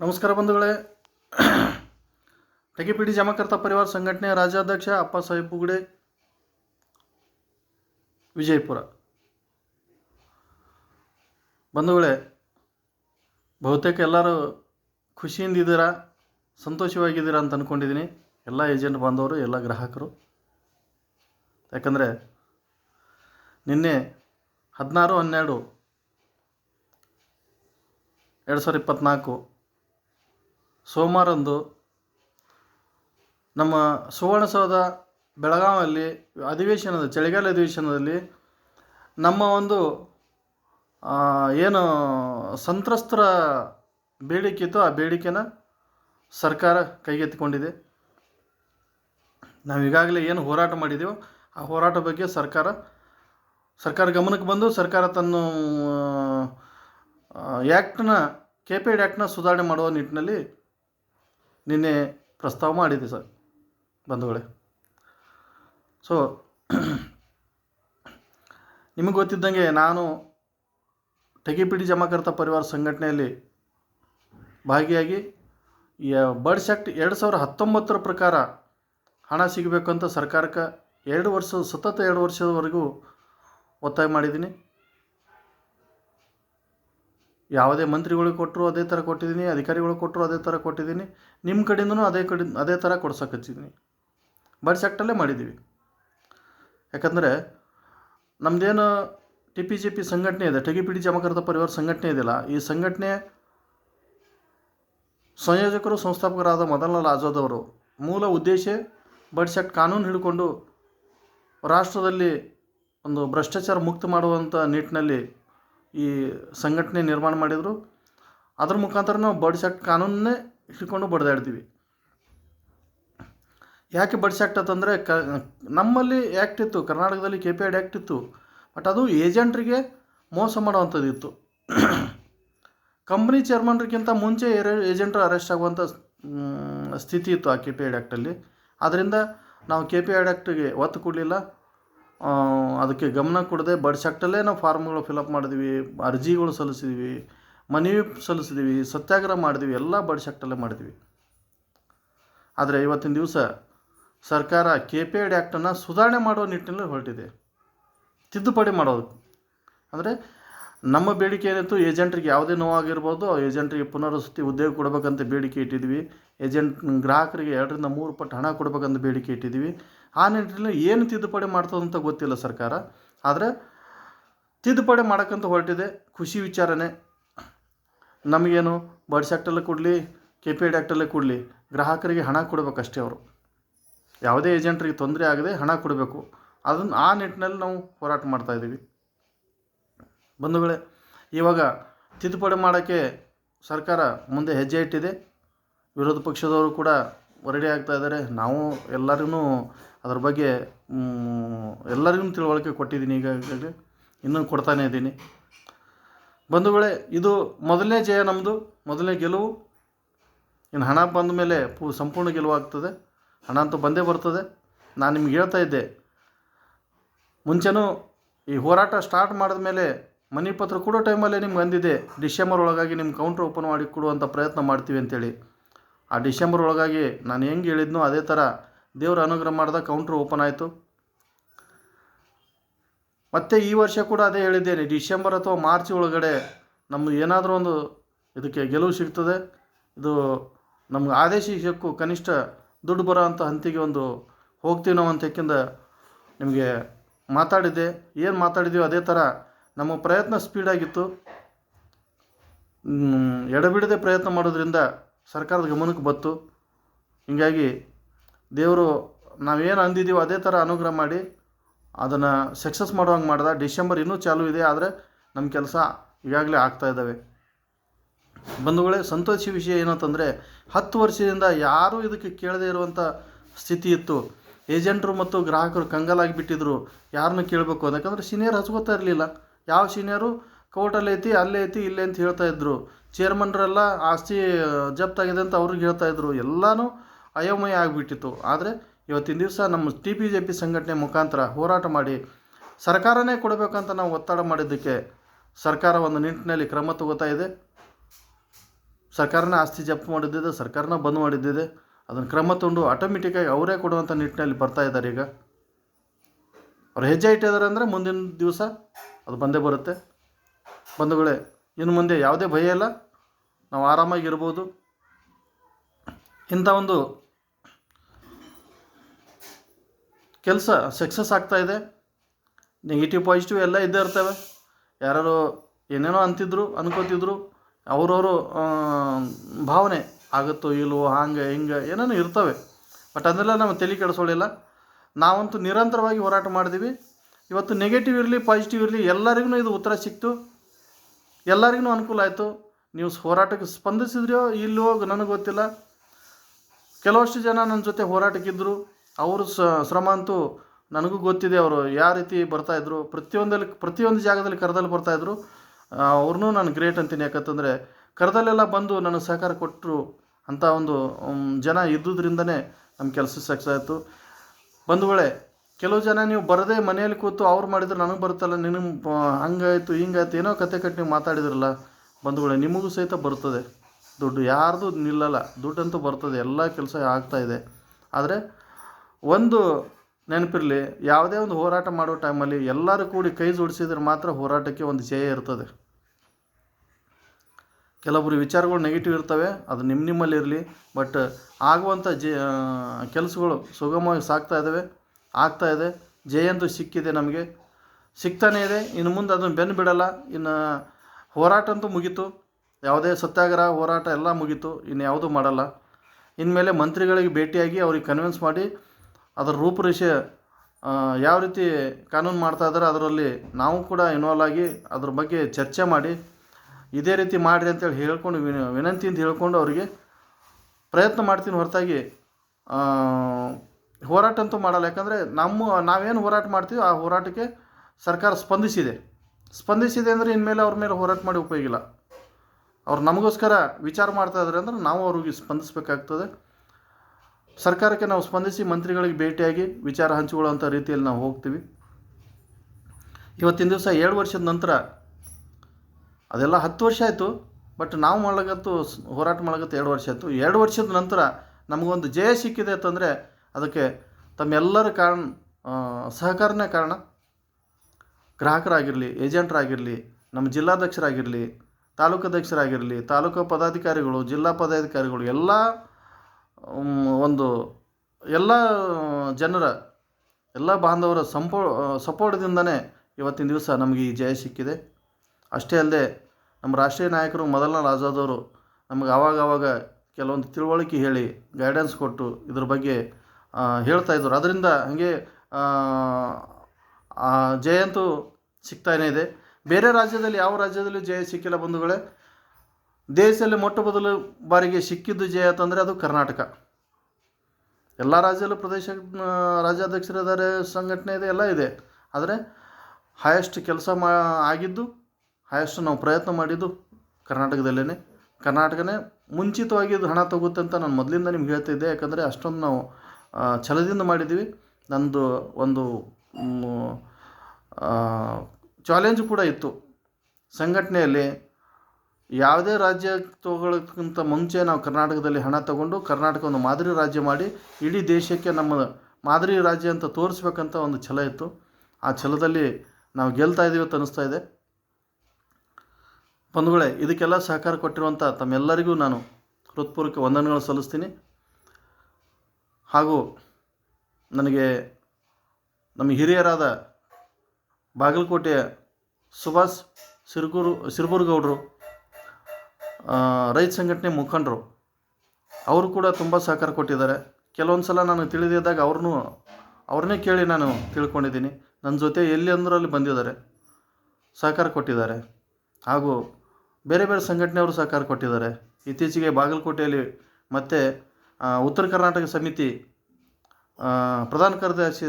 ನಮಸ್ಕಾರ ಬಂಧುಗಳೇ. ಟೆಕಿಪಿಡಿ ಜಮಕರ್ತ ಪರಿವಾರ ಸಂಘಟನೆಯ ರಾಜ್ಯಾಧ್ಯಕ್ಷ ಅಪ್ಪ ಸಾಹೇಬ್ ಬುಗುಡೆ ವಿಜಯಪುರ. ಬಂಧುಗಳೇ, ಬಹುತೇಕ ಎಲ್ಲರೂ ಖುಷಿಯಿಂದ ಇದ್ದೀರಾ? ಸಂತೋಷವಾಗಿದ್ದೀರಾ ಅಂತ ಅಂದ್ಕೊಂಡಿದ್ದೀನಿ ಎಲ್ಲ ಏಜೆಂಟ್ ಬಾಂಧವರು, ಎಲ್ಲ ಗ್ರಾಹಕರು. ಯಾಕಂದರೆ ನಿನ್ನೆ ಹದಿನಾರು ಹನ್ನೆರಡು, ಎರಡು ಸಾವಿರದ ಇಪ್ಪತ್ತ್ನಾಲ್ಕು ಸೋಮವಾರಂದು ನಮ್ಮ ಸುವರ್ಣಸೌಧ ಬೆಳಗಾವಿಯಲ್ಲಿ ಅಧಿವೇಶನದ, ಚಳಿಗಾಲ ಅಧಿವೇಶನದಲ್ಲಿ ನಮ್ಮ ಒಂದು ಏನು ಸಂತ್ರಸ್ತರ ಬೇಡಿಕೆ ಇತ್ತು ಆ ಬೇಡಿಕೆನ ಸರ್ಕಾರ ಕೈಗೆತ್ತಿಕೊಂಡಿದೆ. ನಾವು ಈಗಾಗಲೇ ಏನು ಹೋರಾಟ ಮಾಡಿದೆವೋ ಆ ಹೋರಾಟ ಬಗ್ಗೆ ಸರ್ಕಾರ ಸರ್ಕಾರ ಗಮನಕ್ಕೆ ಬಂದು ಸರ್ಕಾರ ತನ್ನ ಆ್ಯಕ್ಟ್ನ ಕೆ ಆ್ಯಕ್ಟ್ನ ಸುಧಾರಣೆ ಮಾಡುವ ನಿಟ್ಟಿನಲ್ಲಿ ನಿನ್ನೆ ಪ್ರಸ್ತಾವ ಮಾಡಿದೆ ಸರ್ ಬಂಧುಗಳೇ. ಸೊ ನಿಮಗೆ ಗೊತ್ತಿದ್ದಂಗೆ ನಾನು ಟಗಿಪಿಡಿ ಜಮಾಕರ್ತ ಪರಿವಾರ ಸಂಘಟನೆಯಲ್ಲಿ ಭಾಗಿಯಾಗಿ ಈ ಬರ್ಡ್ಸ್ ಆ್ಯಕ್ಟ್ ಎರಡು ಸಾವಿರ ಹತ್ತೊಂಬತ್ತರ ಪ್ರಕಾರ ಹಣ ಸಿಗಬೇಕು ಅಂತ ಸರ್ಕಾರಕ್ಕೆ ಎರಡು ವರ್ಷ, ಸತತ ಎರಡು ವರ್ಷದವರೆಗೂ ಒತ್ತಾಯ ಮಾಡಿದ್ದೀನಿ. ಯಾವುದೇ ಮಂತ್ರಿಗಳಿಗೆ ಕೊಟ್ಟರು ಅದೇ ಥರ ಕೊಟ್ಟಿದ್ದೀನಿ ಅಧಿಕಾರಿಗಳಿಗೆ ಕೊಟ್ಟರು ಅದೇ ಥರ ಕೊಟ್ಟಿದ್ದೀನಿ, ನಿಮ್ಮ ಕಡೆಯಿಂದನೂ ಅದೇ ಕಡೆ, ಅದೇ ಥರ ಕೊಡ್ಸಕತ್ತಿದ್ದೀನಿ. ಬಡ್ ಆ್ಯಕ್ಟಲ್ಲೇ ಮಾಡಿದ್ದೀವಿ. ಯಾಕಂದರೆ ನಮ್ಮದೇನು ಟಿ ಪಿ ಜೆ ಪಿ ಸಂಘಟನೆ ಇದೆ, ಟಗಿಪಿಡಿ ಜಮಕರದ ಪರಿವಾರ ಸಂಘಟನೆ ಇದೆಯಲ್ಲ, ಈ ಸಂಘಟನೆ ಸಂಯೋಜಕರು, ಸಂಸ್ಥಾಪಕರಾದ ಮದನ್ಲಾಲ್ ಆಜಾದ್ ಅವರು ಮೂಲ ಉದ್ದೇಶ ಆ್ಯಕ್ಟ್ ಕಾನೂನು ಹಿಡ್ಕೊಂಡು ರಾಷ್ಟ್ರದಲ್ಲಿ ಒಂದು ಭ್ರಷ್ಟಾಚಾರ ಮುಕ್ತ ಮಾಡುವಂಥ ನಿಟ್ಟಿನಲ್ಲಿ ಈ ಸಂಘಟನೆ ನಿರ್ಮಾಣ ಮಾಡಿದರು. ಅದ್ರ ಮುಖಾಂತರ ನಾವು ಬರ್ಡ್ಸ್ ಆ್ಯಕ್ಟ್ ಕಾನೂನನ್ನೇ ಹಿಡ್ಕೊಂಡು ಬಡ್ದಾಡ್ತೀವಿ. ಯಾಕೆ ಬರ್ಡ್ಸ್ ಆ್ಯಕ್ಟ್ ಅಂತಂದರೆ ಕ, ನಮ್ಮಲ್ಲಿ ಆ್ಯಕ್ಟ್ ಇತ್ತು, ಕರ್ನಾಟಕದಲ್ಲಿ ಕೆ ಪಿ ಐಡ್ ಆ್ಯಕ್ಟ್ ಇತ್ತು. ಬಟ್ ಅದು ಏಜೆಂಟ್ರಿಗೆ ಮೋಸ ಮಾಡುವಂಥದ್ದು ಇತ್ತು. ಕಂಪ್ನಿ ಚೇರ್ಮನ್ರಿಗಿಂತ ಮುಂಚೆ ಏರ್ ಏಜೆಂಟ್ರು ಅರೆಸ್ಟ್ ಆಗುವಂಥ ಸ್ಥಿತಿ ಇತ್ತು ಆ ಕೆ ಪಿ ಐಡ್ ಆ್ಯಕ್ಟಲ್ಲಿ ಆದ್ದರಿಂದ ನಾವು ಕೆ ಪಿ ಐಡ್ ಆ್ಯಕ್ಟಿಗೆ ಒತ್ತು ಕೊಡಲಿಲ್ಲ. ಅದಕ್ಕೆ ಗಮನ ಕೊಡದೆ ಬಡ್ ಸೆಕ್ಟಲ್ಲೇ ನಾವು ಫಾರ್ಮ್ಗಳು ಫಿಲಪ್ ಮಾಡಿದ್ವಿ, ಅರ್ಜಿಗಳು ಸಲ್ಲಿಸಿದ್ವಿ, ಮನವಿ ಸಲ್ಲಿಸಿದ್ವಿ, ಸತ್ಯಾಗ್ರಹ ಮಾಡಿದ್ವಿ, ಎಲ್ಲ ಬಡ್ ಸೆಕ್ಟಲ್ಲೇ ಮಾಡಿದ್ವಿ. ಆದರೆ ಇವತ್ತಿನ ದಿವಸ ಸರ್ಕಾರ ಕೆ ಪಿ ಐಡ್ ಆ್ಯಕ್ಟನ್ನು ಸುಧಾರಣೆ ಮಾಡುವ ನಿಟ್ಟಿನಲ್ಲಿ ಹೊರಟಿದೆ. ತಿದ್ದುಪಡಿ ಮಾಡೋದು ಅಂದರೆ ನಮ್ಮ ಬೇಡಿಕೆ ಏನಿತ್ತು, ಏಜೆಂಟ್ರಿಗೆ ಯಾವುದೇ ನೋವಾಗಿರ್ಬೋದು, ಏಜೆಂಟ್ರಿಗೆ ಪುನರ್ವಸತಿ ಉದ್ಯೋಗ ಕೊಡಬೇಕಂತ ಬೇಡಿಕೆ ಇಟ್ಟಿದ್ವಿ. ಏಜೆಂಟ್, ಗ್ರಾಹಕರಿಗೆ ಎರಡರಿಂದ ಮೂರು ಪಟ್ಟು ಹಣ ಕೊಡಬೇಕಂತ ಬೇಡಿಕೆ ಇಟ್ಟಿದ್ವಿ. ಆ ನಿಟ್ಟಿನಲ್ಲಿ ಏನು ತಿದ್ದುಪಡಿ ಮಾಡ್ತದಂತ ಗೊತ್ತಿಲ್ಲ ಸರ್ಕಾರ. ಆದರೆ ತಿದ್ದುಪಡಿ ಮಾಡೋಕ್ಕಂತ ಹೊರಟಿದೆ. ಖುಷಿ ವಿಚಾರನೇ. ನಮಗೇನು ಬರ್ಡ್ಸ್ ಆ್ಯಕ್ಟಲ್ಲೇ ಕೊಡಲಿ ಕೆ ಪಿ ಐಡ್ ಆ್ಯಕ್ಟಲ್ಲೇ ಕೊಡಲಿ, ಗ್ರಾಹಕರಿಗೆ ಹಣ ಕೊಡಬೇಕಷ್ಟೇ ಅವರು. ಯಾವುದೇ ಏಜೆಂಟ್ರಿಗೆ ತೊಂದರೆ ಆಗದೆ ಹಣ ಕೊಡಬೇಕು. ಅದನ್ನು ಆ ನಿಟ್ಟಿನಲ್ಲಿ ನಾವು ಹೋರಾಟ ಮಾಡ್ತಾಯಿದ್ದೀವಿ ಬಂಧುಗಳೇ, ಇವಾಗ ತಿದ್ದುಪಡಿ ಮಾಡೋಕ್ಕೆ ಸರ್ಕಾರ ಮುಂದೆ ಹೆಜ್ಜೆ ಇಟ್ಟಿದೆ. ವಿರೋಧ ಪಕ್ಷದವರು ಕೂಡ ರೆಡಿ ಆಗ್ತಾ ಇದ್ದಾರೆ. ನಾವು ಎಲ್ಲರಿಗೂ ಅದ್ರ ಬಗ್ಗೆ ಎಲ್ಲರಿಗೂ ತಿಳುವಳಿಕೆ ಕೊಟ್ಟಿದ್ದೀನಿ ಈಗಾಗಲೇ. ಇನ್ನೂ ಕೊಡ್ತಾನೇ ಇದ್ದೀನಿ. ಬಂಧುಗಳೇ, ಇದು ಮೊದಲನೇ ಜಯ ನಮ್ಮದು ಮೊದಲನೇ ಗೆಲುವು. ಇನ್ನು ಹಣ ಬಂದ ಮೇಲೆ ಪೂ, ಸಂಪೂರ್ಣ ಗೆಲುವಾಗ್ತದೆ ಹಣ ಅಂತೂ ಬಂದೇ ಬರ್ತದೆ. ನಾನು ನಿಮ್ಗೆ ಹೇಳ್ತಾ ಇದ್ದೆ, ಮುಂಚೆನೂ ಈ ಹೋರಾಟ ಸ್ಟಾರ್ಟ್ ಮಾಡಿದ ಮೇಲೆ ಮನಿ ಪತ್ರ ಕೊಡೋ ಟೈಮಲ್ಲೇ ನಿಮ್ಗೆ ಅಂದಿದೆ, ಡಿಸೆಂಬರ್ ಒಳಗಾಗಿ ನಿಮ್ಮ ಕೌಂಟ್ರ್ ಓಪನ್ ಮಾಡಿ ಕೊಡುವಂಥ ಪ್ರಯತ್ನ ಮಾಡ್ತೀವಿ ಅಂತೇಳಿ. ಆ ಡಿಸೆಂಬರ್ ಒಳಗಾಗಿ ನಾನು ಹೆಂಗೆ ಹೇಳಿದ್ನೋ ಅದೇ ಥರ ದೇವರ ಅನುಗ್ರಹ ಮಾಡಿದ ಕೌಂಟ್ರ್ ಓಪನ್ ಆಯಿತು. ಮತ್ತು ಈ ವರ್ಷ ಕೂಡ ಅದೇ ಹೇಳಿದ್ದೇನೆ, ಡಿಸೆಂಬರ್ ಅಥವಾ ಮಾರ್ಚ್ ಒಳಗಡೆ ನಮ್ಗೆ ಏನಾದರೂ ಒಂದು ಇದಕ್ಕೆ ಗೆಲುವು ಸಿಗ್ತದೆ. ಇದು ನಮ್ಗೆ ಆದೇಶಕ್ಕೂ ಕನಿಷ್ಠ ದುಡ್ಡು ಬರೋ ಅಂಥ ಹಂತಿಗೆ ಒಂದು ಹೋಗ್ತೀವಿ ನಾವು ಅಂತಕ್ಕಿಂತ ನಿಮಗೆ ಮಾತಾಡಿದ್ದೆ. ಏನು ಮಾತಾಡಿದ್ದೀವಿ ಅದೇ ಥರ ನಮ್ಮ ಪ್ರಯತ್ನ ಸ್ಪೀಡಾಗಿತ್ತು ಎಡಬಿಡದೆ ಪ್ರಯತ್ನ ಮಾಡೋದ್ರಿಂದ ಸರ್ಕಾರದ ಗಮನಕ್ಕೆ ಬಂತು. ಹೀಗಾಗಿ ದೇವರು ನಾವೇನು ಅಂದಿದ್ದೀವೋ ಅದೇ ಥರ ಅನುಗ್ರಹ ಮಾಡಿ ಅದನ್ನು ಸಕ್ಸಸ್ ಮಾಡುವಂಗೆ ಮಾಡ್ದ. ಡಿಸೆಂಬರ್ ಇನ್ನೂ ಚಾಲೂ ಇದೆ, ಆದರೆ ನಮ್ಮ ಕೆಲಸ ಈಗಾಗಲೇ ಆಗ್ತಾ ಇದ್ದಾವೆ ಬಂಧುಗಳೇ, ಸಂತೋಷಿ ವಿಷಯ ಏನಂತಂದರೆ ಹತ್ತು ವರ್ಷದಿಂದ ಯಾರೂ ಇದಕ್ಕೆ ಕೇಳದೇ ಇರುವಂಥ ಸ್ಥಿತಿ ಇತ್ತು. ಏಜೆಂಟ್ರು ಮತ್ತು ಗ್ರಾಹಕರು ಕಂಗಾಲಾಗಿ ಬಿಟ್ಟಿದ್ರು. ಯಾರನ್ನ ಕೇಳಬೇಕು. ಅದಕ್ಕಂದ್ರೆ ಸೀನಿಯರ್ ಹಚ್ಕೋತಾ ಇರಲಿಲ್ಲ. ಯಾವ ಸೀನಿಯರು ಕೋರ್ಟಲ್ಲಿ ಐತಿ, ಅಲ್ಲೇ ಐತಿ, ಇಲ್ಲೇ ಅಂತ ಹೇಳ್ತಾ ಇದ್ರು. ಚೇರ್ಮನ್ರೆಲ್ಲ ಆಸ್ತಿ ಜಪ್ತಾಗಿದೆ ಅಂತ ಅವ್ರಿಗೆ ಹೇಳ್ತಾ ಇದ್ರು. ಎಲ್ಲನೂ ಅಯೋಮಯ ಆಗಿಬಿಟ್ಟಿತ್ತು. ಆದರೆ ಇವತ್ತಿನ ದಿವಸ ನಮ್ಮ ಟಿ ಪಿ ಜೆ ಪಿ ಸಂಘಟನೆ ಮುಖಾಂತರ ಹೋರಾಟ ಮಾಡಿ ಸರ್ಕಾರನೇ ಕೊಡಬೇಕಂತ ನಾವು ಒತ್ತಡ ಮಾಡಿದ್ದಕ್ಕೆ ಸರ್ಕಾರ ಒಂದು ನಿಟ್ಟಿನಲ್ಲಿ ಕ್ರಮ ತಗೋತಾ ಇದೆ. ಸರ್ಕಾರನೇ ಆಸ್ತಿ ಜಪ್ತು ಮಾಡಿದ್ದಿದೆ, ಸರ್ಕಾರನ ಬಂದ್ ಮಾಡಿದ್ದಿದೆ. ಅದನ್ನು ಕ್ರಮ ತಗೊಂಡು ಆಟೋಮೆಟಿಕ್ಕಾಗಿ ಅವರೇ ಕೊಡುವಂಥ ನಿಟ್ಟಿನಲ್ಲಿ ಬರ್ತಾ ಇದ್ದಾರೆ ಈಗ. ಅವ್ರು ಹೆಜ್ಜೆ ಇಟ್ಟಿದ್ದಾರೆ ಅಂದರೆ ಮುಂದಿನ ದಿವಸ ಅದು ಬಂದೇ ಬರುತ್ತೆ. ಬಂಧುಗಳೇ, ಇನ್ನು ಮುಂದೆ ಯಾವುದೇ ಭಯ ಇಲ್ಲ. ನಾವು ಆರಾಮಾಗಿರ್ಬೋದು. ಇಂಥ ಒಂದು ಕೆಲಸ ಸಕ್ಸಸ್ ಆಗ್ತಾಯಿದೆ ನೆಗೆಟಿವ್ ಪಾಸಿಟಿವ್ ಎಲ್ಲ ಇದ್ದೇ ಇರ್ತವೆ. ಯಾರು ಏನೇನೋ ಅಂತಿದ್ರು, ಅನ್ಕೋತಿದ್ರು, ಅವ್ರವರು ಭಾವನೆ ಆಗುತ್ತೋ ಇಲ್ವೋ, ಹಂಗೆ ಹಿಂಗೆ ಏನೇನೋ ಇರ್ತವೆ. ಬಟ್ ಅದನ್ನೆಲ್ಲ ನಮ್ಮ ತಲೆ ಕೆಡಿಸೋಳಿಲ್ಲ. ನಾವಂತೂ ನಿರಂತರವಾಗಿ ಹೋರಾಟ ಮಾಡಿದ್ದೀವಿ. ಇವತ್ತು ನೆಗೆಟಿವ್ ಇರಲಿ ಪಾಸಿಟಿವ್ ಇರಲಿ, ಎಲ್ಲರಿಗೂ ಇದು ಉತ್ತರ ಸಿಕ್ತು. ಎಲ್ಲರಿಗೂ ಅನುಕೂಲ ಆಯಿತು. ನೀವು ಹೋರಾಟಕ್ಕೆ ಸ್ಪಂದಿಸಿದ್ರೋ ಇಲ್ಲೋ ನನಗೆ ಗೊತ್ತಿಲ್ಲ. ಕೆಲವಷ್ಟು ಜನ ನನ್ನ ಜೊತೆ ಹೋರಾಟಕ್ಕಿದ್ದರು ಅವರು ಶ್ರಮ ಅಂತೂ ನನಗೂ ಗೊತ್ತಿದೆ. ಅವರು ಯಾವ ರೀತಿ ಬರ್ತಾಯಿದ್ರು ಪ್ರತಿಯೊಂದಲ್ಲಿ ಪ್ರತಿಯೊಂದು ಜಾಗದಲ್ಲಿ ಕರೆದಲ್ಲಿ ಬರ್ತಾಯಿದ್ರು ಅವ್ರನ್ನೂ ನಾನು ಗ್ರೇಟ್ ಅಂತೀನಿ. ಯಾಕಂತಂದರೆ ಕರೆದಲ್ಲೆಲ್ಲ ಬಂದು ನನಗೆ ಸಹಕಾರ ಕೊಟ್ಟರು ಅಂತ ಒಂದು ಜನ ಇದ್ದುದರಿಂದನೇ ನಮ್ಮ ಕೆಲಸ ಸಕ್ಸಸ್ ಆಯಿತು. ಬಂಧುಗಳೇ ಕೆಲವು ಜನ ನೀವು ಬರದೇ ಮನೆಯಲ್ಲಿ ಕೂತು ಅವ್ರು ಮಾಡಿದ್ರೆ ನನಗೆ ಬರುತ್ತಲ್ಲ, ನಿನಗೆ ಹಂಗಾಯ್ತು, ಹಿಂಗಾಯ್ತು, ಏನೋ ಕತೆ ಕಟ್ಟಿ ನೀವು ಮಾತಾಡಿದ್ರಲ್ಲ ಬಂಧುಗಳೇ, ನಿಮಗೂ ಸಹಿತ ಬರ್ತದೆ. ದುಡ್ಡು ಯಾರ್ದು ನಿಲ್ಲಲ್ಲ, ದುಡ್ಡಂತೂ ಬರ್ತದೆ, ಎಲ್ಲ ಕೆಲಸ ಆಗ್ತಾಯಿದೆ ಆದರೆ ಒಂದು ನೆನಪಿರಲಿ, ಯಾವುದೇ ಒಂದು ಹೋರಾಟ ಮಾಡೋ ಟೈಮಲ್ಲಿ ಎಲ್ಲರೂ ಕೂಡಿ ಕೈ ಜೋಡಿಸಿದ್ರೆ ಮಾತ್ರ ಹೋರಾಟಕ್ಕೆ ಒಂದು ಜಯ ಇರ್ತದೆ. ಕೆಲವೊಬ್ಬರು ವಿಚಾರಗಳು ನೆಗೆಟಿವ್ ಇರ್ತವೆ, ಅದು ನಿಮ್ಮ ನಿಮ್ಮಲ್ಲಿರಲಿ ಬಟ್ ಆಗುವಂಥ ಜ ಕೆಲಸಗಳು ಸುಗಮವಾಗಿ ಸಾಗ್ತಾ ಇದ್ದಾವೆ ಆಗ್ತಾ ಇದೆ. ಜಯಂತು ಸಿಕ್ಕಿದೆ ನಮಗೆ. ಸಿಗ್ತಾನೇ ಇದೆ. ಇನ್ನು ಮುಂದೆ ಅದನ್ನು ಬೆನ್ನು ಬಿಡಲ್ಲ. ಇನ್ನು ಹೋರಾಟ ಅಂತೂ ಮುಗೀತು. ಯಾವುದೇ ಸತ್ಯಾಗ್ರಹ, ಹೋರಾಟ ಎಲ್ಲ ಮುಗೀತು. ಇನ್ನು ಯಾವುದೂ ಮಾಡಲ್ಲ. ಇನ್ಮೇಲೆ ಮಂತ್ರಿಗಳಿಗೆ ಭೇಟಿಯಾಗಿ ಅವ್ರಿಗೆ ಕನ್ವಿನ್ಸ್ ಮಾಡಿ ಅದರ ರೂಪುರೇಷೆ ಯಾವ ರೀತಿ ಕಾನೂನು ಮಾಡ್ತಾ ಇದ್ದಾರೆ ಅದರಲ್ಲಿ ನಾವು ಕೂಡ ಇನ್ವಾಲ್ವ್ ಆಗಿ ಅದ್ರ ಬಗ್ಗೆ ಚರ್ಚೆ ಮಾಡಿ, ಇದೇ ರೀತಿ ಮಾಡಿರಿ ಅಂತೇಳಿ ಹೇಳ್ಕೊಂಡು ವಿನ, ವಿನಂತಿ ಅಂತ ಹೇಳ್ಕೊಂಡು ಅವರಿಗೆ ಪ್ರಯತ್ನ ಮಾಡ್ತೀನಿ ಹೊರತಾಗಿ ಹೋರಾಟ ಅಂತೂ ಮಾಡಲ್ಲ. ಯಾಕಂದರೆ ನಮ್ಮ, ನಾವೇನು ಹೋರಾಟ ಮಾಡ್ತೀವಿ ಆ ಹೋರಾಟಕ್ಕೆ ಸರ್ಕಾರ ಸ್ಪಂದಿಸಿದೆ. ಸ್ಪಂದಿಸಿದೆ ಅಂದರೆ ಇನ್ಮೇಲೆ ಅವ್ರ ಮೇಲೆ ಹೋರಾಟ ಮಾಡಿ ಉಪಯೋಗಿಲ್ಲ ಅವ್ರು ನಮಗೋಸ್ಕರ ವಿಚಾರ ಮಾಡ್ತಾ ಇದ್ದಾರೆ ಅಂದ್ರೆ ನಾವು ಅವ್ರಿಗೆ ಸ್ಪಂದಿಸಬೇಕಾಗ್ತದೆ. ಸರ್ಕಾರಕ್ಕೆ ನಾವು ಸ್ಪಂದಿಸಿ ಮಂತ್ರಿಗಳಿಗೆ ಭೇಟಿಯಾಗಿ ವಿಚಾರ ಹಂಚಿಕೊಳ್ಳುವಂಥ ರೀತಿಯಲ್ಲಿ ನಾವು ಹೋಗ್ತೀವಿ. ಇವತ್ತಿನ ದಿವಸ ಏಳು ವರ್ಷದ ನಂತರ ಅದೆಲ್ಲ ಹತ್ತು ವರ್ಷ ಆಯಿತು. ಬಟ್ ನಾವು ಮಾಡ್ಲಕತ್ತು ಹೋರಾಟ ಮಾಡ್ಲಕತ್ತು ಎರಡು ವರ್ಷ ಆಯಿತು. ಎರಡು ವರ್ಷದ ನಂತರ ನಮಗೊಂದು ಜಯ ಸಿಕ್ಕಿದೆ ಅಂತಂದರೆ ಅದಕ್ಕೆ ತಮ್ಮೆಲ್ಲರ ಕಾರಣ ಸಹಕಾರನೇ ಕಾರಣ ಗ್ರಾಹಕರಾಗಿರಲಿ, ಏಜೆಂಟ್ರಾಗಿರಲಿ, ನಮ್ಮ ಜಿಲ್ಲಾಧ್ಯಕ್ಷರಾಗಿರಲಿ ತಾಲೂಕಾಧ್ಯಕ್ಷರಾಗಿರಲಿ ತಾಲೂಕು ಪದಾಧಿಕಾರಿಗಳು, ಜಿಲ್ಲಾ ಪದಾಧಿಕಾರಿಗಳು, ಎಲ್ಲ ಒಂದು, ಎಲ್ಲ ಜನರ, ಎಲ್ಲ ಬಾಂಧವರ ಸಂಪೋ ಸಪೋರ್ಟ್ದಿಂದನೇ ಇವತ್ತಿನ ದಿವಸ ನಮಗೆ ಈ ಜಯ ಸಿಕ್ಕಿದೆ. ಅಷ್ಟೇ ಅಲ್ಲದೆ ನಮ್ಮ ರಾಷ್ಟ್ರೀಯ ನಾಯಕರು ಮೊದಲನೇ ಆಜಾದವರು ನಮಗೆ ಆವಾಗ ಆವಾಗ ಕೆಲವೊಂದು ತಿಳುವಳಿಕೆ ಹೇಳಿ ಗೈಡೆನ್ಸ್ ಕೊಟ್ಟು ಇದ್ರ ಬಗ್ಗೆ ಹೇಳ್ತಾ ಇದ್ದರು ಅದರಿಂದ ಹಾಗೆ ಜಯ ಅಂತೂ ಸಿಗ್ತಾನೇ ಇದೆ. ಬೇರೆ ರಾಜ್ಯದಲ್ಲಿ, ಯಾವ ರಾಜ್ಯದಲ್ಲೂ ಜಯ ಸಿಕ್ಕಿಲ್ಲ ಬಂಧುಗಳೇ. ದೇಶದಲ್ಲಿ ಮೊಟ್ಟ ಮೊದಲು ಬಾರಿಗೆ ಸಿಕ್ಕಿದ್ದು ಜಯ ಅಂತಂದರೆ ಅದು ಕರ್ನಾಟಕ. ಎಲ್ಲ ರಾಜ್ಯದಲ್ಲೂ ಪ್ರದೇಶ ರಾಜ್ಯಾಧ್ಯಕ್ಷರಿದ್ದಾರೆ, ಸಂಘಟನೆ ಇದೆ, ಎಲ್ಲ ಇದೆ. ಆದರೆ ಹೈಯೆಸ್ಟ್ ಕೆಲಸ ಮಾ, ಆಗಿದ್ದು ಹೈಯೆಸ್ಟ್ ನಾವು ಪ್ರಯತ್ನ ಮಾಡಿದ್ದು ಕರ್ನಾಟಕದಲ್ಲೇ ಕರ್ನಾಟಕನೇ ಮುಂಚಿತವಾಗಿ ಇದು ಹಣ ತಗುತ್ತೆ ಅಂತ ನಾನು ಮೊದಲಿಂದ ನಿಮ್ಗೆ ಹೇಳ್ತಿದ್ದೆ. ಯಾಕಂದರೆ ಅಷ್ಟೊಂದು ನಾವು ಛಲದಿಂದ ಮಾಡಿದ್ದೀವಿ. ನಂದು ಒಂದು ಚಾಲೆಂಜ್ ಕೂಡ ಇತ್ತು. ಸಂಘಟನೆಯಲ್ಲಿ ಯಾವುದೇ ರಾಜ್ಯ ತಗೊಳ್ಳೋಕ್ಕಿಂತ ಮುಂಚೆ ನಾವು ಕರ್ನಾಟಕದಲ್ಲಿ ಹಣ ತಗೊಂಡು ಕರ್ನಾಟಕ ಒಂದು ಮಾದರಿ ರಾಜ್ಯ ಮಾಡಿ ಇಡೀ ದೇಶಕ್ಕೆ ನಮ್ಮ ಮಾದರಿ ರಾಜ್ಯ ಅಂತ ತೋರಿಸ್ಬೇಕಂತ ಒಂದು ಛಲ ಇತ್ತು. ಆ ಛಲದಲ್ಲಿ ನಾವು ಗೆಲ್ತಾ ಇದ್ದೀವಿ ಅಂತ ಅನ್ನಿಸ್ತಾ ಇದೆ. ಬಂಧುಗಳೇ, ಇದಕ್ಕೆಲ್ಲ ಸಹಕಾರ ಕೊಟ್ಟಿರುವಂಥ ತಮ್ಮೆಲ್ಲರಿಗೂ ನಾನು ಹೃತ್ಪೂರ್ವಕ ವಂದನೆಗಳು ಸಲ್ಲಿಸ್ತೀನಿ. ಹಾಗೂ ನನಗೆ ನಮ್ಮ ಹಿರಿಯರಾದ ಬಾಗಲಕೋಟೆಯ ಸುಭಾಷ್ ಸಿರ್ಗೂರು, ಸಿರ್ಬೂರ್ಗೌಡರು ರೈತ ಸಂಘಟನೆ ಮುಖಂಡರು, ಅವರು ಕೂಡ ತುಂಬ ಸಹಕಾರ ಕೊಟ್ಟಿದ್ದಾರೆ. ಕೆಲವೊಂದು ಸಲ ನಾನು ತಿಳಿದಿದ್ದಾಗ ಅವ್ರನ್ನೂ, ಅವ್ರನ್ನೇ ಕೇಳಿ ನಾನು ತಿಳ್ಕೊಂಡಿದ್ದೀನಿ. ನನ್ನ ಜೊತೆ ಎಲ್ಲಿ ಅಂದ್ರಲ್ಲಿ ಬಂದಿದ್ದಾರೆ. ಸಹಕಾರ ಕೊಟ್ಟಿದ್ದಾರೆ. ಹಾಗೂ ಬೇರೆ ಬೇರೆ ಸಂಘಟನೆಯವರು ಸಹಕಾರ ಕೊಟ್ಟಿದ್ದಾರೆ. ಇತ್ತೀಚೆಗೆ ಬಾಗಲಕೋಟೆಯಲ್ಲಿ ಮತ್ತು ಉತ್ತರ ಕರ್ನಾಟಕ ಸಮಿತಿ ಪ್ರಧಾನ ಕಾರ್ಯದರ್ಶಿ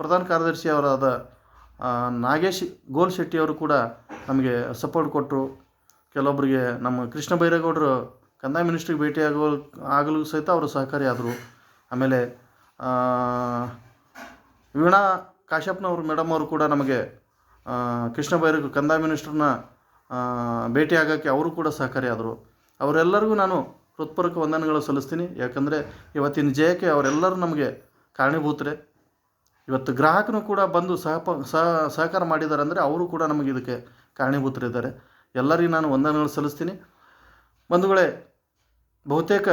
ಪ್ರಧಾನ ಕಾರ್ಯದರ್ಶಿ ಅವರಾದ ನಾಗೇಶ್ ಗೋಲ್ ಶೆಟ್ಟಿಯವರು ಕೂಡ ನಮಗೆ ಸಪೋರ್ಟ್ ಕೊಟ್ಟರು ಕೆಲವೊಬ್ಬರಿಗೆ ನಮ್ಮ ಕೃಷ್ಣ ಬೈರೇಗೌಡರು ಕಂದಾಯ ಮಿನಿಸ್ಟ್ರಿಗೆ ಭೇಟಿಯಾಗೋ ಆಗಲು ಸಹಿತ ಅವರು ಸಹಕಾರಿಯಾದರು. ಆಮೇಲೆ ವೀಣಾ ಕಾಶ್ಯಪ್ನವರು ಮೇಡಮ್ ಅವರು ಕೂಡ ನಮಗೆ ಕೃಷ್ಣ ಬೈರೇಗ ಕಂದಾಯ ಮಿನಿಸ್ಟ್ರನ್ನ ಭೇಟಿ ಆಗೋಕ್ಕೆ ಅವರು ಕೂಡ ಸಹಕಾರಿಯಾದರು. ಅವರೆಲ್ಲರಿಗೂ ನಾನು ಹೃತ್ಪೂರ್ವಕ ವಂದನೆಗಳು ಸಲ್ಲಿಸ್ತೀನಿ. ಯಾಕಂದರೆ ಇವತ್ತಿನ ಜಯಕ್ಕೆ ಅವರೆಲ್ಲರೂ ನಮಗೆ ಕಾರಣೀಭೂತರೆ. ಇವತ್ತು ಗ್ರಾಹಕನು ಕೂಡ ಬಂದು ಸಹಪ, ಸಹ, ಸಹಕಾರ ಮಾಡಿದ್ದಾರೆ ಅಂದರೆ ಅವರು ಕೂಡ ನಮಗೆ ಇದಕ್ಕೆ ಕಾರಣೀಭೂತರಿದ್ದಾರೆ. ಎಲ್ಲರಿಗೂ ನಾನು ವಂದನೆಗಳು ಸಲ್ಲಿಸ್ತೀನಿ. ಬಂಧುಗಳೇ, ಬಹುತೇಕ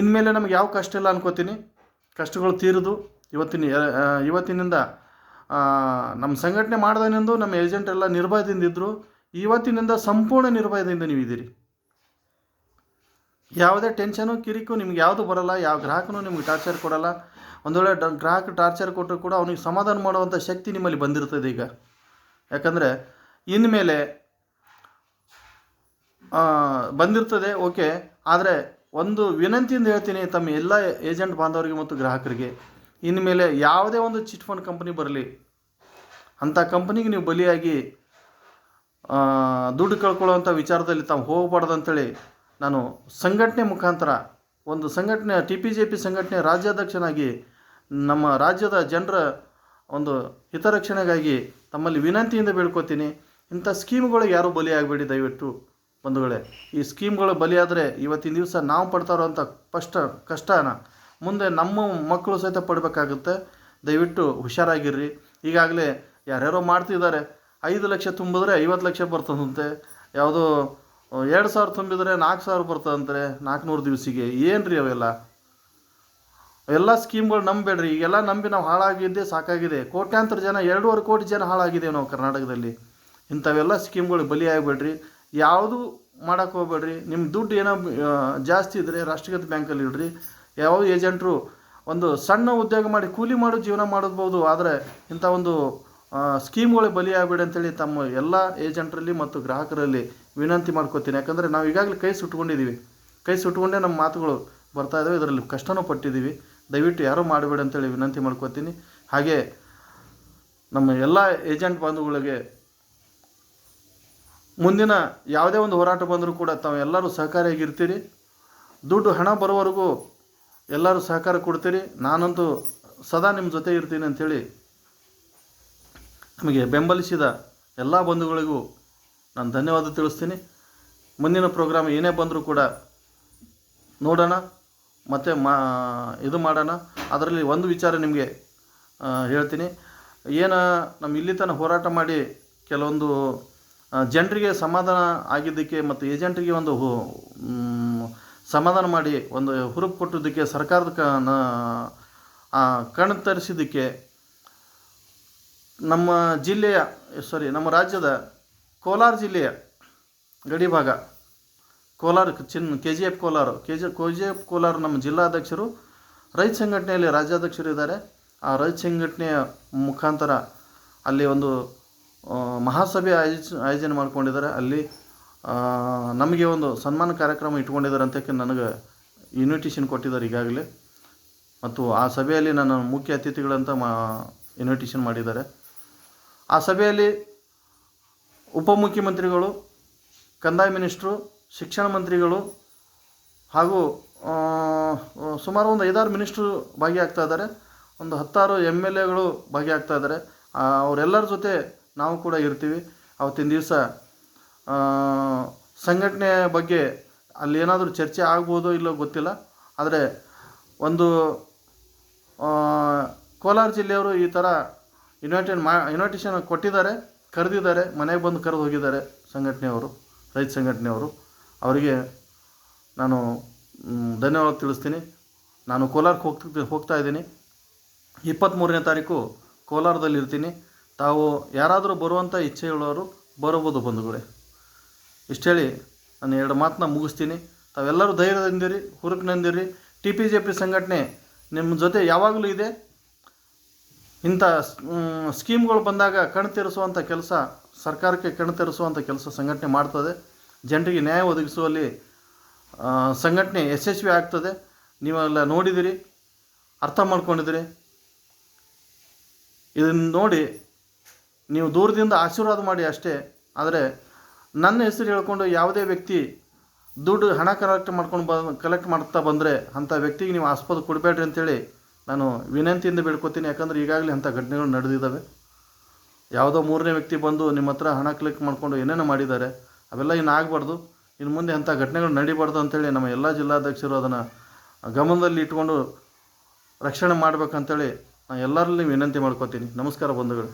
ಇನ್ಮೇಲೆ ನಮಗೆ ಯಾವ ಕಷ್ಟ ಇಲ್ಲ ಅನ್ಕೋತೀನಿ. ಕಷ್ಟಗಳು ತೀರಿದು ಇವತ್ತಿನ ಇವತ್ತಿನಿಂದ ನಮ್ಮ ಸಂಘಟನೆ ಮಾಡ್ದನೆಂದು ನಮ್ಮ ಏಜೆಂಟ್ ಎಲ್ಲ ನಿರ್ಭಯದಿಂದ ಇದ್ದರು ಇವತ್ತಿನಿಂದ ಸಂಪೂರ್ಣ ನಿರ್ಭಯದಿಂದ ನೀವು ಇದ್ದೀರಿ ಯಾವುದೇ ಟೆನ್ಷನು ಕಿರಿಕು ನಿಮ್ಗೆ ಯಾವುದು ಬರೋಲ್ಲ, ಯಾವ ಗ್ರಾಹಕನೂ ನಿಮ್ಗೆ ಟಾರ್ಚರ್ ಕೊಡೋಲ್ಲ. ಒಂದು ವೇಳೆ ಗ್ರಾಹಕ ಟಾರ್ಚರ್ ಕೊಟ್ಟರು ಕೂಡ ಅವನಿಗೆ ಸಮಾಧಾನ ಮಾಡುವಂಥ ಶಕ್ತಿ ನಿಮ್ಮಲ್ಲಿ ಬಂದಿರ್ತದೆ ಈಗ. ಯಾಕಂದರೆ, ಇನ್ಮೇಲೆ ಬಂದಿರ್ತದೆ, ಓಕೆ. ಆದರೆ, ಒಂದು ವಿನಂತಿಯಿಂದ ಹೇಳ್ತೀನಿ ತಮ್ಮ ಎಲ್ಲ ಏಜೆಂಟ್ ಬಾಂಧವರಿಗೆ ಮತ್ತು ಗ್ರಾಹಕರಿಗೆ, ಇನ್ಮೇಲೆ ಯಾವುದೇ ಒಂದು ಚಿಟ್ ಫಂಡ್ ಕಂಪನಿ ಬರಲಿ, ಅಂಥ ಕಂಪ್ನಿಗೆ ನೀವು ಬಲಿಯಾಗಿ ದುಡ್ಡು ಕಳ್ಕೊಳ್ಳೋವಂಥ ವಿಚಾರದಲ್ಲಿ ತಾವು ಹೋಗಬಾರ್ದು ಅಂತೇಳಿ ನಾನು ಸಂಘಟನೆ ಮುಖಾಂತರ ಒಂದು ಸಂಘಟನೆ ಟಿ ಪಿ ಜೆ ಪಿ ಸಂಘಟನೆ ರಾಜ್ಯಾಧ್ಯಕ್ಷನಾಗಿ ನಮ್ಮ ರಾಜ್ಯದ ಜನರ ಒಂದು ಹಿತರಕ್ಷಣೆಗಾಗಿ ತಮ್ಮಲ್ಲಿ ವಿನಂತಿಯಿಂದ ಬೇಡ್ಕೋತೀನಿ. ಇಂಥ ಸ್ಕೀಮ್ಗಳಿಗೆ ಯಾರೂ ಬಲಿಯಾಗಬೇಡಿ ದಯವಿಟ್ಟು ಬಂಧುಗಳೇ. ಈ ಸ್ಕೀಮ್ಗಳು ಬಲಿಯಾದರೆ ಇವತ್ತಿನ ದಿವಸ ನಾವು ಪಡ್ತಾ ಇರೋವಂಥ ಕಷ್ಟ, ಕಷ್ಟನ ಮುಂದೆ ನಮ್ಮ ಮಕ್ಕಳು ಸಹಿತ ಪಡಬೇಕಾಗುತ್ತೆ. ದಯವಿಟ್ಟು ಹುಷಾರಾಗಿರ್ರಿ. ಈಗಾಗಲೇ ಯಾರ್ಯಾರೋ ಮಾಡ್ತಿದ್ದಾರೆ. ಐದು ಲಕ್ಷ ತುಂಬಿದ್ರೆ ಐವತ್ತು ಲಕ್ಷ ಬರ್ತದಂತೆ. ಯಾವುದೋ ಎರಡು ಸಾವಿರ ತುಂಬಿದರೆ ನಾಲ್ಕು ಸಾವಿರ ಬರ್ತದಂತೆ ನಾಲ್ಕುನೂರು ದಿವಸಿಗೆ. ಏನು ರೀ ಅವೆಲ್ಲ? ಎಲ್ಲ ಸ್ಕೀಮ್ಗಳು ನಂಬೇಡ್ರಿ ಈಗೆಲ್ಲ ನಂಬಿ ನಾವು ಹಾಳಾಗಿದ್ದೆ ಸಾಕಾಗಿದೆ. ಕೋಟ್ಯಾಂತರ ಜನ, ಎರಡೂವರೆ ಕೋಟಿ ಜನ ಹಾಳಾಗಿದ್ದೇವೆ ನಾವು ಕರ್ನಾಟಕದಲ್ಲಿ. ಇಂಥವೆಲ್ಲ ಸ್ಕೀಮ್ಗಳು ಬಲಿಯಾಗಬೇಡ್ರಿ ಯಾವುದು ಮಾಡೋಕ್ಕೆ ಹೋಗ್ಬೇಡ್ರಿ. ನಿಮ್ಮ ದುಡ್ಡು ಏನೋ ಜಾಸ್ತಿ ಇದ್ದರೆ ರಾಷ್ಟ್ರೀಕೃತ ಬ್ಯಾಂಕಲ್ಲಿ ಇಡ್ರಿ. ಯಾವ ಏಜೆಂಟ್ರು ಒಂದು ಸಣ್ಣ ಉದ್ಯೋಗ ಮಾಡಿ ಕೂಲಿ ಮಾಡೋ ಜೀವನ ಮಾಡಬಹುದು ಆದರೆ ಇಂಥ ಒಂದು ಸ್ಕೀಮ್ಗಳು ಸ್ಕೀಮ್ಗಳಿಗೆ ಬಲಿಯಾಗಬೇಡಿ ಅಂತೇಳಿ ತಮ್ಮ ಎಲ್ಲ ಏಜೆಂಟ್ರಲ್ಲಿ ಮತ್ತು ಗ್ರಾಹಕರಲ್ಲಿ ವಿನಂತಿ ಮಾಡ್ಕೋತೀನಿ. ಯಾಕಂದರೆ ನಾವು ಈಗಾಗಲೇ ಕೈ ಸುಟ್ಕೊಂಡಿದ್ದೀವಿ ಕೈ ಸುಟ್ಕೊಂಡೇ ನಮ್ಮ ಮಾತುಗಳು ಬರ್ತಾ ಇದ್ದಾವೆ ಇದರಲ್ಲಿ ಕಷ್ಟನೂ ಪಟ್ಟಿದ್ದೀವಿ ದಯವಿಟ್ಟು ಯಾರೂ ಮಾಡಬೇಡಿ ಅಂತೇಳಿ ವಿನಂತಿ ಮಾಡ್ಕೋತೀನಿ. ಹಾಗೆ ನಮ್ಮ ಎಲ್ಲ ಏಜೆಂಟ್ ಬಂಧುಗಳಿಗೆ ಮುಂದಿನ ಯಾವುದೇ ಒಂದು ಹೋರಾಟ ಬಂದರೂ ಕೂಡ ತಾವು ಎಲ್ಲರೂ ಸಹಕಾರಿಯಾಗಿರ್ತೀರಿ. ದುಡ್ಡು ಹಣ ಬರೋವರೆಗೂ ಎಲ್ಲರೂ ಸಹಕಾರ ಕೊಡ್ತೀರಿ. ನಾನಂತೂ ಸದಾ ನಿಮ್ಮ ಜೊತೆ ಇರ್ತೀನಿ ಅಂಥೇಳಿ ನಮಗೆ ಬೆಂಬಲಿಸಿದ ಎಲ್ಲ ಬಂಧುಗಳಿಗೂ ನಾನು ಧನ್ಯವಾದ ತಿಳಿಸ್ತೀನಿ. ಮುಂದಿನ ಪ್ರೋಗ್ರಾಮ್ ಏನೇ ಬಂದರೂ ಕೂಡ ನೋಡೋಣ, ಮತ್ತು ಮಾ, ಇದು ಮಾಡೋಣ. ಅದರಲ್ಲಿ ಒಂದು ವಿಚಾರ ನಿಮಗೆ ಹೇಳ್ತೀನಿ. ಏನು ನಮ್ಮ ಇಲ್ಲಿ ತನಕ ಹೋರಾಟ ಮಾಡಿ ಕೆಲವೊಂದು ಜನರಿಗೆ ಸಮಾಧಾನ ಆಗಿದ್ದಕ್ಕೆ ಮತ್ತು ಏಜೆಂಟ್ರಿಗೆ ಒಂದು ಸಮಾಧಾನ ಮಾಡಿ ಒಂದು ಹುರುಪು ಕೊಟ್ಟಿದ್ದಕ್ಕೆ, ಸರ್ಕಾರದ ಕ, ನ- ಕಣ್ಣು ತರಿಸಿದ್ದಕ್ಕೆ ನಮ್ಮ ಜಿಲ್ಲೆಯ ಸಾರಿ ನಮ್ಮ ರಾಜ್ಯದ ಕೋಲಾರ ಜಿಲ್ಲೆಯ ಗಡಿ ಭಾಗ. ಕೋಲಾರ ಚಿನ್ K G F Kolar. K G K G F Kolar ನಮ್ಮ ಜಿಲ್ಲಾಧ್ಯಕ್ಷರು, ರೈತ ಸಂಘಟನೆಯಲ್ಲಿ ರಾಜ್ಯಾಧ್ಯಕ್ಷರು ಇದ್ದಾರೆ. ಆ ರೈತ ಸಂಘಟನೆಯ ಮುಖಾಂತರ ಅಲ್ಲಿ ಒಂದು ಮಹಾಸಭೆ ಆಯೋಜಿಸ ಆಯೋಜನೆ ಮಾಡ್ಕೊಂಡಿದ್ದಾರೆ. ಅಲ್ಲಿ ನಮಗೆ ಒಂದು ಸನ್ಮಾನ ಕಾರ್ಯಕ್ರಮ ಇಟ್ಕೊಂಡಿದ್ದಾರೆ ಅಂತಕ್ಕೆ ನನಗೆ ಇನ್ವಿಟೇಷನ್ ಕೊಟ್ಟಿದ್ದಾರೆ ಈಗಾಗಲೇ. ಮತ್ತು ಆ ಸಭೆಯಲ್ಲಿ ನನ್ನ ಮುಖ್ಯ ಅತಿಥಿಗಳಂತ ಮಾ ಇನ್ವಿಟೇಷನ್ ಮಾಡಿದ್ದಾರೆ. ಆ ಸಭೆಯಲ್ಲಿ ಉಪಮುಖ್ಯಮಂತ್ರಿಗಳು, ಕಂದಾಯ ಮಿನಿಸ್ಟ್ರು, ಶಿಕ್ಷಣ ಮಂತ್ರಿಗಳು ಹಾಗೂ ಸುಮಾರು ಒಂದು ಐದಾರು ಮಿನಿಸ್ಟ್ರು ಭಾಗಿಯಾಗ್ತಾ ಇದ್ದಾರೆ. ಒಂದು ಹತ್ತಾರು ಎಂ ಎಲ್ ಎಗಳು ಭಾಗಿಯಾಗ್ತಾ ಇದ್ದಾರೆ. ಅವರೆಲ್ಲರ ಜೊತೆ ನಾವು ಕೂಡ ಇರ್ತೀವಿ. ಅವತ್ತಿನ ದಿವಸ ಸಂಘಟನೆ ಬಗ್ಗೆ ಅಲ್ಲಿ ಏನಾದರೂ ಚರ್ಚೆ ಆಗ್ಬೋದೋ ಇಲ್ಲೋ ಗೊತ್ತಿಲ್ಲ. ಆದರೆ ಒಂದು ಕೋಲಾರ ಜಿಲ್ಲೆಯವರು ಈ ಥರ ಇನ್ವೈಟೆಡ್ ಮಾ ಇನ್ವೈಟೇಷನ್ ಕೊಟ್ಟಿದ್ದಾರೆ. ಕರೆದಿದ್ದಾರೆ, ಮನೆಗೆ ಬಂದು ಕರೆದು ಹೋಗಿದ್ದಾರೆ ಸಂಘಟನೆಯವರು, ರೈತ ಸಂಘಟನೆಯವರು. ಅವರಿಗೆ ನಾನು ಧನ್ಯವಾದ ತಿಳಿಸ್ತೀನಿ. ನಾನು ಕೋಲಾರಕ್ಕೆ ಹೋಗ್ತಿ ಹೋಗ್ತಾ ಇದ್ದೀನಿ. ಇಪ್ಪತ್ತ್ಮೂರನೇ ತಾರೀಕು ಕೋಲಾರದಲ್ಲಿ ಇರ್ತೀನಿ. ತಾವು ಯಾರಾದರೂ ಬರುವಂಥ ಇಚ್ಛೆಯುಳ್ಳವರು ಬರಬಹುದು ಬಂಧುಗಳೇ. ಇಷ್ಟು ಹೇಳಿ ನಾನು ಎರಡು ಮಾತನ್ನ ಮುಗಿಸ್ತೀನಿ. ತಾವೆಲ್ಲರೂ ಧೈರ್ಯದಿಂದಿರಿ ಹುರುಪಿನಿಂದಿರಿ ಟಿ ಪಿ ಜೆ ಪಿ ಸಂಘಟನೆ ನಿಮ್ಮ ಜೊತೆ ಯಾವಾಗಲೂ ಇದೆ. ಇಂಥ ಸ್ಕೀಮ್ಗಳು ಬಂದಾಗ ಕಣ್ ತೆರೆಸುವಂಥ ಕೆಲಸ ಸರ್ಕಾರಕ್ಕೆ ಕಣ್ ತೆರೆಸುವಂಥ ಕೆಲಸ ಸಂಘಟನೆ ಮಾಡ್ತದೆ. ಜನರಿಗೆ ನ್ಯಾಯ ಒದಗಿಸುವಲ್ಲಿ ಸಂಘಟನೆ ಯಶಸ್ವಿ ಆಗ್ತದೆ. ನೀವೆಲ್ಲ ನೋಡಿದಿರಿ, ಅರ್ಥ ಮಾಡ್ಕೊಂಡಿದ್ದೀರಿ ಇದನ್ನು ನೋಡಿ ನೀವು ದೂರದಿಂದ ಆಶೀರ್ವಾದ ಮಾಡಿ ಅಷ್ಟೇ. ಆದರೆ ನನ್ನ ಹೆಸರು ಹೇಳ್ಕೊಂಡು ಯಾವುದೇ ವ್ಯಕ್ತಿ ದುಡ್ಡು ಹಣ ಕಲೆಕ್ಟ್ ಮಾಡ್ಕೊಂಡು ಬ ಕಲೆಕ್ಟ್ ಮಾಡ್ತಾ ಬಂದರೆ ಅಂಥ ವ್ಯಕ್ತಿಗೆ ನೀವು ಆಸ್ಪದ ಕೊಡಬೇಡ್ರಿ ಅಂತೇಳಿ ನಾನು ವಿನಂತಿಯಿಂದ ಬೇಡ್ಕೋತೀನಿ, ಯಾಕಂದರೆ ಈಗಾಗಲೇ ಅಂಥ ಘಟನೆಗಳು ನಡೆದಿದ್ದಾವೆ. ಯಾವುದೋ ಮೂರನೇ ವ್ಯಕ್ತಿ ಬಂದು ನಿಮ್ಮ ಹತ್ರ ಹಣ ಕ್ಲಿಕ್ ಮಾಡಿಕೊಂಡು ಏನೇನು ಮಾಡಿದ್ದಾರೆ, ಅವೆಲ್ಲ ಇನ್ನು ಆಗಬಾರ್ದು. ಇನ್ನು ಮುಂದೆ ಅಂಥ ಘಟನೆಗಳು ನಡಿಬಾರ್ದು ಅಂತೇಳಿ ನಮ್ಮ ಎಲ್ಲ ಜಿಲ್ಲಾಧ್ಯಕ್ಷರು ಅದನ್ನು ಗಮನದಲ್ಲಿ ಇಟ್ಕೊಂಡು ರಕ್ಷಣೆ ಮಾಡಬೇಕಂತೇಳಿ ನಾನು ಎಲ್ಲರಲ್ಲಿ ವಿನಂತಿ ಮಾಡ್ಕೋತೀನಿ. ನಮಸ್ಕಾರ ಬಂಧುಗಳು.